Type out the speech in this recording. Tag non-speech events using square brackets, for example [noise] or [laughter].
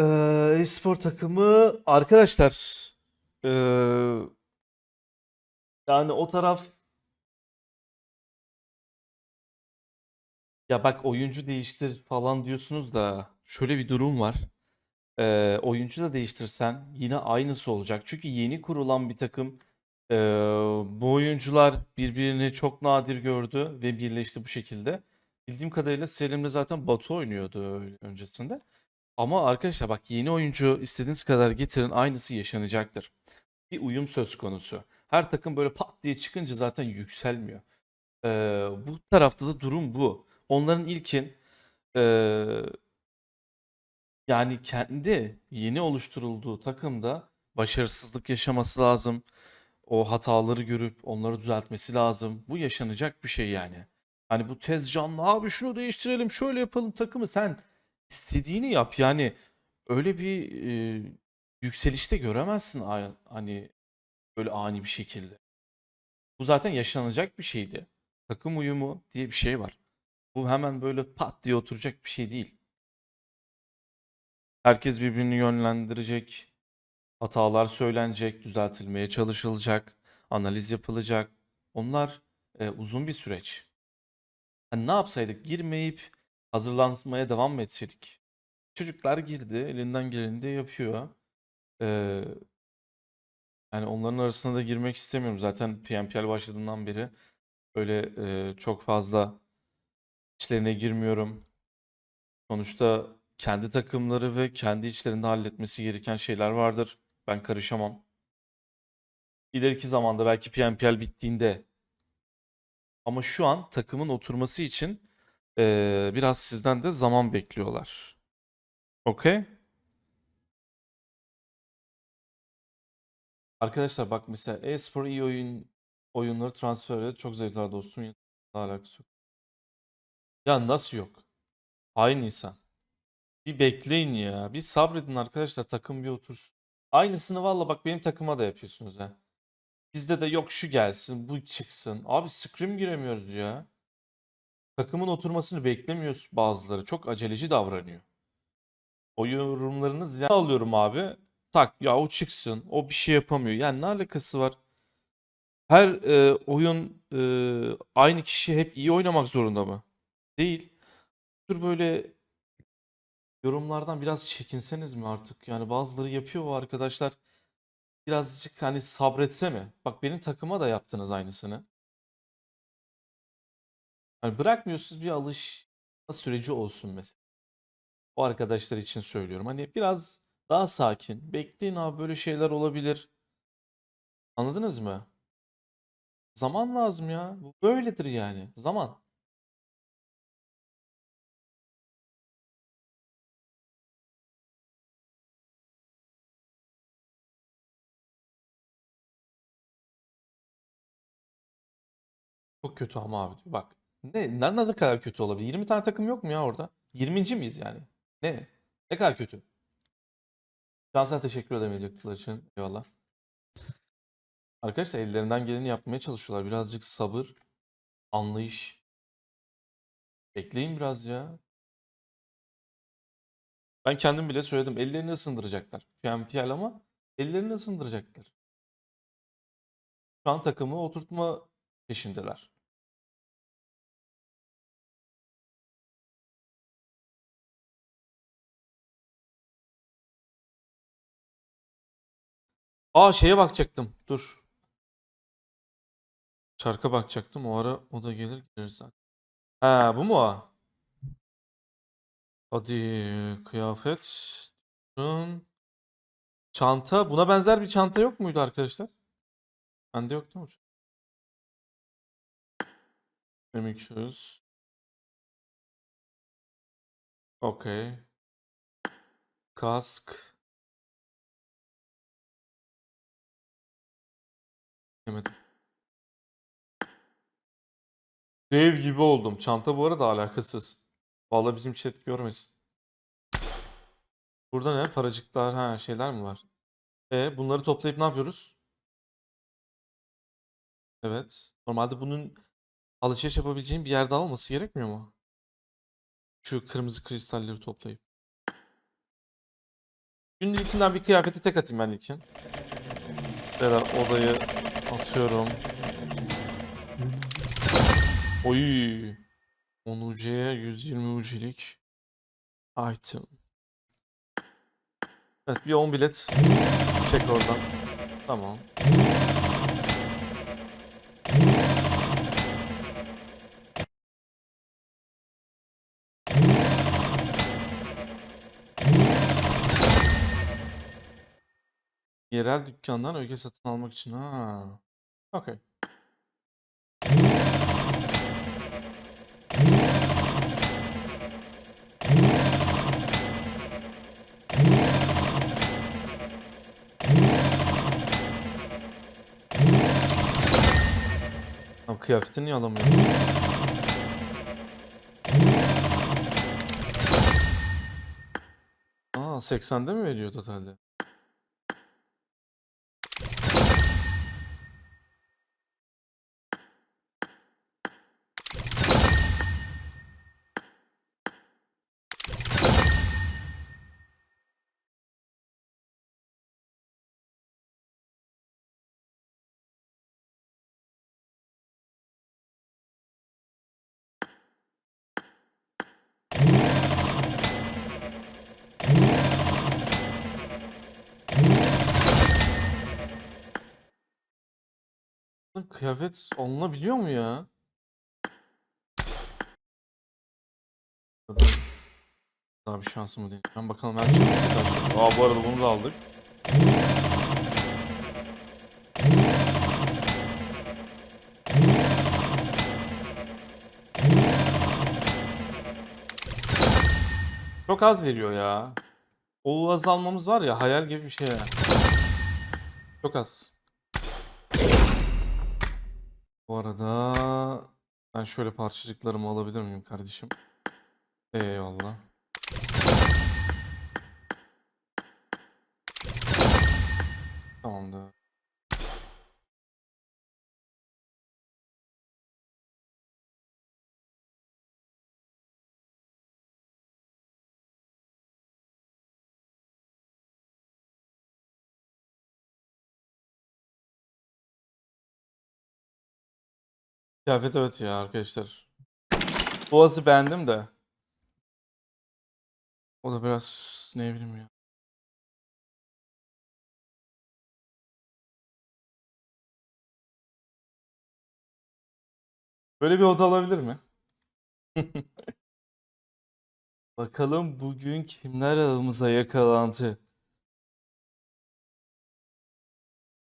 Ee, e-spor takımı arkadaşlar ee, yani o taraf ya bak oyuncu değiştir falan diyorsunuz da şöyle bir durum var. Ee, oyuncu da değiştirsen yine aynısı olacak. Çünkü yeni kurulan bir takım ee, bu oyuncular birbirini çok nadir gördü ve birleşti bu şekilde. Bildiğim kadarıyla Selim'le zaten Batu oynuyordu öncesinde. Ama arkadaşlar bak yeni oyuncu istediğiniz kadar getirin aynısı yaşanacaktır. Bir uyum söz konusu. Her takım böyle pat diye çıkınca zaten yükselmiyor. Ee, bu tarafta da durum bu. Onların ilkin ee, yani kendi yeni oluşturulduğu takımda başarısızlık yaşaması lazım. O hataları görüp onları düzeltmesi lazım. Bu yaşanacak bir şey yani. Hani bu tez canlı abi şunu değiştirelim şöyle yapalım takımı sen istediğini yap yani öyle bir e, yükselişte göremezsin hani böyle ani bir şekilde. Bu zaten yaşanacak bir şeydi. Takım uyumu diye bir şey var. Bu hemen böyle pat diye oturacak bir şey değil. Herkes birbirini yönlendirecek. Hatalar söylenecek, düzeltilmeye çalışılacak, analiz yapılacak. Onlar e, uzun bir süreç. Hani ne yapsaydık? Girmeyip hazırlanmaya devam mı etseydik? Çocuklar girdi, elinden geleni de yapıyor. Ee, yani onların arasına da girmek istemiyorum. Zaten PMPL başladığından beri öyle e, çok fazla içlerine girmiyorum. Sonuçta kendi takımları ve kendi içlerinde halletmesi gereken şeyler vardır. Ben karışamam. İleriki zamanda belki PMPL bittiğinde ama şu an takımın oturması için eee, biraz sizden de zaman bekliyorlar. Okey? Arkadaşlar bak mesela e-spor iyi oyun oyunları transfer eder. Çok zevkli dostum. Alakası yok. Ya nasıl yok? Hain insan. Bir bekleyin ya. Bir sabredin arkadaşlar takım bir otursun. Aynısını valla bak benim takıma da yapıyorsunuz ha. Bizde de yok şu gelsin, bu çıksın. Abi scrim giremiyoruz ya. Takımın oturmasını beklemiyoruz bazıları. Çok aceleci davranıyor. O yorumlarınızı alıyorum abi. Tak ya o çıksın. O bir şey yapamıyor. Yani ne alakası var? Her e, oyun e, aynı kişi hep iyi oynamak zorunda mı? Değil. Dur böyle yorumlardan biraz çekinseniz mi artık? Yani bazıları yapıyor o arkadaşlar. Birazcık hani sabretse mi? Bak benim takıma da yaptınız aynısını. Hani bırakmıyorsunuz bir alışma süreci olsun mesela. O arkadaşlar için söylüyorum. Hani biraz daha sakin. Bekleyin abi böyle şeyler olabilir. Anladınız mı? Zaman lazım ya. Bu böyledir yani. Zaman. Çok kötü ama abi diyor. Bak. Ne, ne, ne kadar kötü olabilir? 20 tane takım yok mu ya orada? 20. miyiz yani? Ne? Ne kadar kötü? Cansel teşekkür ederim hediye için. Eyvallah. Arkadaşlar ellerinden geleni yapmaya çalışıyorlar. Birazcık sabır, anlayış. Bekleyin biraz ya. Ben kendim bile söyledim. Ellerini ısındıracaklar. PMPL ama ellerini ısındıracaklar. Şu an takımı oturtma peşindeler. Aa şeye bakacaktım. Dur. Çarka bakacaktım. O ara o da gelir gelir zaten. Ha bu mu o? Hadi kıyafet. Çanta. Buna benzer bir çanta yok muydu arkadaşlar? Bende yok değil mi? 2200. Okey. Kask. Dev gibi oldum. Çanta bu arada alakasız. Vallahi bizim chat görmesin. Burada ne? Paracıklar, ha şeyler mi var? E bunları toplayıp ne yapıyoruz? Evet. Normalde bunun alışveriş yapabileceğim bir yer daha olması gerekmiyor mu? Şu kırmızı kristalleri toplayıp. Günlüğünden bir kıyafeti tek atayım ben için. Ya da odayı atıyorum. Oy. 10 UC'ye 120 UC'lik item. Evet bir 10 bilet çek oradan. Tamam. Yerel dükkandan öge satın almak için. Ha. Okey. Ama kıyafetini niye alamıyorum? Aa 80'de mi veriyor totalde? Kıyafet alınabiliyor mu ya? Daha bir şansımı deneyeceğim. Bakalım her şey Aa bu arada bunu da aldık. Çok az veriyor ya. O az almamız var ya hayal gibi bir şey ya. Çok az. Bu arada ben şöyle parçacıklarımı alabilir miyim kardeşim? Eyvallah. Kıyafet evet ya arkadaşlar. Boğazı beğendim de. O da biraz ne bileyim ya. Böyle bir oda olabilir mi? [laughs] Bakalım bugün kimler aramıza yakalandı.